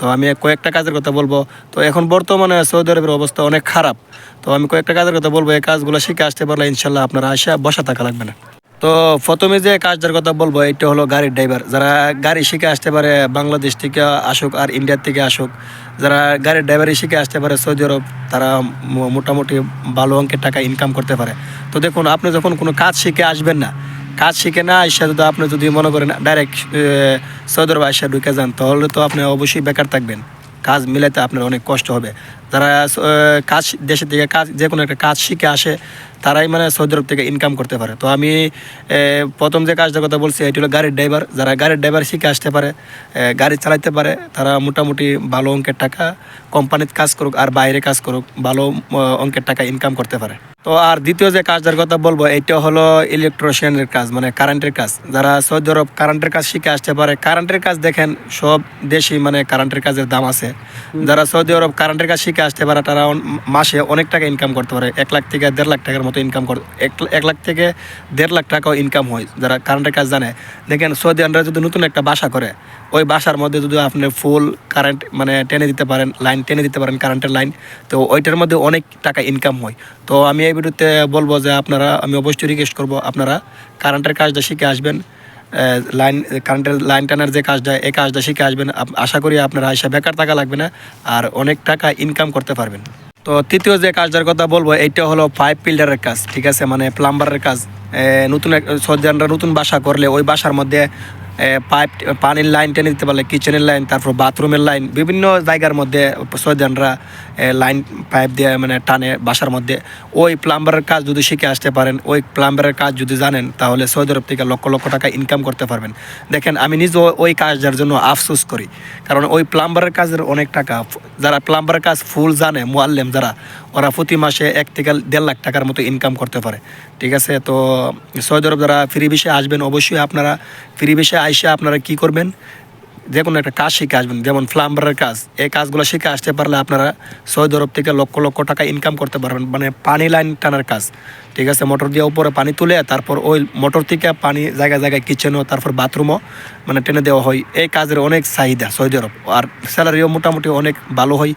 তো আমি কয়েকটা কাজের কথা বলব। তো এখন বর্তমানে সৌদি আরবের অবস্থা অনেক খারাপ। তো আমি কয়েকটা কাজের কথা বলব, এই কাজগুলো শিখে আসতে পারলে ইনশাল্লাহ আপনারা আসা, বসা থাকা লাগবে না। তো প্রথমে যে কাজটার কথা বলব এটা হলো গাড়ির ড্রাইভার যারা গাড়ি শিখে আসতে পারে, বাংলাদেশ থেকে আসুক আর ইন্ডিয়ার থেকে আসুক, যারা গাড়ির ড্রাইভারই শিখে আসতে পারে সৌদি আরব, তারা মোটামুটি ভালো অঙ্কের টাকা ইনকাম করতে পারে। তো দেখুন, আপনি যখন কোনো কাজ শিখে আসবেন না কাজ শিখে না সাথে তো আপনি যদি মনে করেন ডাইরেক্ট সৌদি আরব ঢুকে যান, তাহলে তো আপনি অবশ্যই বেকার থাকবেন। কাজ মিলাতে আপনার অনেক কষ্ট হবে। যারা কাজ, দেশের থেকে কাজ, যে কোনো একটা কাজ শিখে আসে, তারাই মানে সৌদি আরব থেকে ইনকাম করতে পারে। তো আমি প্রথম যে কাজটার কথা বলছি, এটি হলো গাড়ির ড্রাইভার যারা গাড়ির ড্রাইভার শিখে আসতে পারে গাড়ি চালাতে পারে, তারা মোটামুটি ভালো অঙ্কের টাকা কোম্পানিতে কাজ করুক আর বাইরে কাজ করুক, ভালো অঙ্কের টাকা ইনকাম করতে পারে। তো আর দ্বিতীয় যে কাজটার কথা বলব, এটা হলো ইলেকট্রিশিয়ানের কাজ মানে কারেন্টের কাজ। যারা সৌদি আরব কারেন্টের কাজ শিখে আসতে পারে কারেন্টের কাজ দেখেন, সব দেশই মানে কারেন্টের কাজের দাম আছে। যারা সৌদি আরব কারেন্টের কাজ শিখে আসতে পারে, তারা মাসে অনেক টাকা ইনকাম করতে পারে। এক লাখ থেকে দেড় লাখ টাকার মতো ইনকাম করে এক লাখ থেকে দেড় লাখ টাকাও ইনকাম হয়, যারা কারেন্টের কাজ জানে। দেখেন, সৌদি আরবরা যদি নতুন একটা বাসা করে, ওই বাসার মধ্যে যদি আপনি ফুল কারেন্ট মানে টেনে দিতে পারেন লাইন টেনে দিতে পারেন কারেন্টের লাইন তো ওইটার মধ্যে অনেক টাকা ইনকাম হয়। তো আমি এই ভিডিওতে বলব যে আপনারা, আমি অবশ্যই রিকোয়েস্ট করব আপনারা কারেন্টের কাজটা শিখে আসবেন। লাইন কারেন্টের লাইন টানার যে কাজটা, এই কাজটা শিখে আসবেন। আশা করি আপনারা এসে বেকার টাকা লাগবে না, আর অনেক টাকা ইনকাম করতে পারবেন। তো তৃতীয় যে কাজটার কথা বলব, এইটা হলো পাইপ ফিল্ডারের কাজ, ঠিক আছে? মানে প্লাম্বারের কাজ। নতুন সজ্জানরা নতুন বাসা করলে ওই বাসার মধ্যে পাইপ, পানির লাইন টেনে দিতে পারলে কিচেনের লাইন, তারপর বাথরুমের লাইন, বিভিন্ন জায়গার মধ্যে সজ্জানরা লাইন পাইপ দিয়ে মানে টানে বাসার মধ্যে। ওই প্লাম্বারের কাজ যদি শিখে আসতে পারেন, ওই প্লাম্বারের কাজ যদি জানেন, তাহলে সৌদি আরব থেকে লক্ষ লক্ষ টাকা ইনকাম করতে পারবেন। দেখেন, আমি নিজেও ওই কাজটার জন্য আফসোস করি। কারণ ওই প্লাম্বারের কাজের অনেক টাকা যারা প্লাম্বারের কাজ ফুল জানে, মোয়াল্লেম যারা, ওরা প্রতি মাসে এক থেকে দেড় লাখ টাকার মতো ইনকাম করতে পারে। ঠিক আছে? তো সৌদি আরব যারা ফ্রি বিষয়ে আসবেন, অবশ্যই আপনারা ফ্রি বিষয়ে আইসে আপনারা কি করবেন? যে কোনো একটা কাজ শিখে আসবেন, যেমন ফ্লাম্বারের কাজ। এই কাজগুলো শিখে আসতে পারলে আপনারা সৌদি আরব থেকে লক্ষ লক্ষ টাকা ইনকাম করতে পারবেন মানে পানি লাইন টানার কাজ। ঠিক আছে, মোটর দিয়ে উপরে পানি তুলে তারপর ওই মোটর থেকে পানি জায়গায় জায়গায় কিচেনও তারপর বাথরুমও মানে টেনে দেওয়া হয়। এই কাজের অনেক চাহিদা সৌদি আরব আর স্যালারিও মোটামুটি অনেক ভালো হয়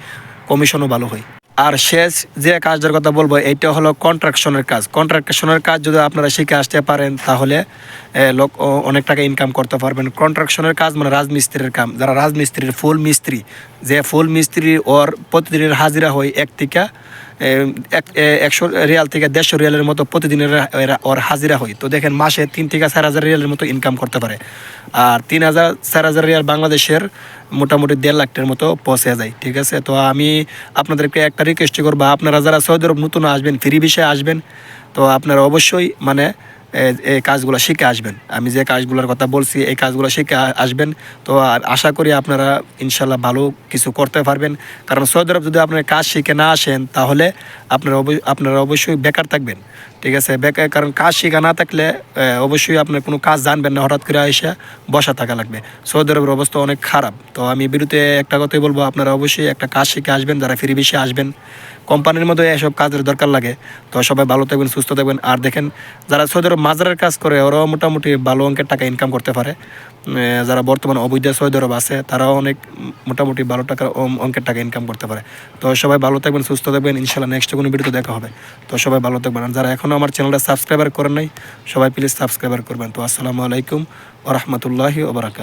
কমিশনও ভালো হয়। আর শেষ যে কাজটার কথা বলব, এটা হলো কন্ট্রাকশনের কাজ। কন্ট্রাকশনের কাজ যদি আপনারা শিখে আসতে পারেন, তাহলে লোক অনেক টাকা ইনকাম করতে পারবেন। কন্ট্রাকশনের কাজ মানে রাজমিস্ত্রির কাম। যারা রাজমিস্ত্রির ফুল মিস্ত্রি, যে ফুল মিস্ত্রি ওর প্রতিদিনের হাজিরা হয় এক থেকে একশো রিয়াল থেকে দেড়শো রিয়ালের মতো প্রতিদিনের ওর হাজিরা হয়। তো দেখেন, মাসে তিন থেকে চার হাজার রিয়ালের মতো ইনকাম করতে পারে। আর তিন হাজার, চার হাজার রিয়াল বাংলাদেশের মোটামুটি দেড় লাখ টাকার মতো পৌঁছে যায়, ঠিক আছে? তো আমি আপনাদেরকে একটা রিকোয়েস্ট করব, আপনারা যারা সৌদি আরব নতুন আসবেন, ফ্রি বিষয়ে আসবেন, তো আপনারা অবশ্যই মানে এই কাজগুলো শিখে আসবেন। আমি যে কাজগুলোর কথা বলছি, এই কাজগুলো শিখে আসবেন। তো আশা করি আপনারা ইনশাল্লাহ ভালো কিছু করতে পারবেন। কারণ সৌদি আরব যদি আপনার কাজ শিখে না আসেন, তাহলে আপনারা আপনারা অবশ্যই বেকার থাকবেন। ঠিক আছে? বেকার কারণ কাজ শেখা না থাকলে অবশ্যই আপনার কোনো কাজ জানবেন না, হঠাৎ করে এসে বসা থাকা লাগবে। সৌদি আরবের অবস্থা অনেক খারাপ। তো আমি বিরুদ্ধে একটা কথাই বলব, আপনারা অবশ্যই একটা কাজ শিখে আসবেন, যারা ফিরি বেশি আসবেন। কোম্পানির মধ্যে এসব কাজের দরকার লাগে। তো সবাই ভালো থাকবেন, সুস্থ থাকবেন। আর দেখেন, যারা সৌদি আরব মাজারের কাজ করে, ওরাও মোটামুটি ভালো অঙ্কের টাকা ইনকাম করতে পারে। যারা বর্তমানে অবৈধ সৌদি আছে, তারাও অনেক মোটামুটি ভালো টাকার অঙ্কের টাকা ইনকাম করতে পারে। তো সবাই ভালো থাকবেন, সুস্থ থাকবেন, ইনশাল্লাহ নেক্সট কোনো ভিডিও দেখা হবে। তো সবাই ভালো থাকবেন। আর যারা এখনও আমার চ্যানেলটা সাবস্ক্রাইবার করেন নাই, সবাই প্লিজ সাবস্ক্রাইবার করবেন। তো আসসালামু আলাইকুম রহমতুল্লাহি ওবরাকাত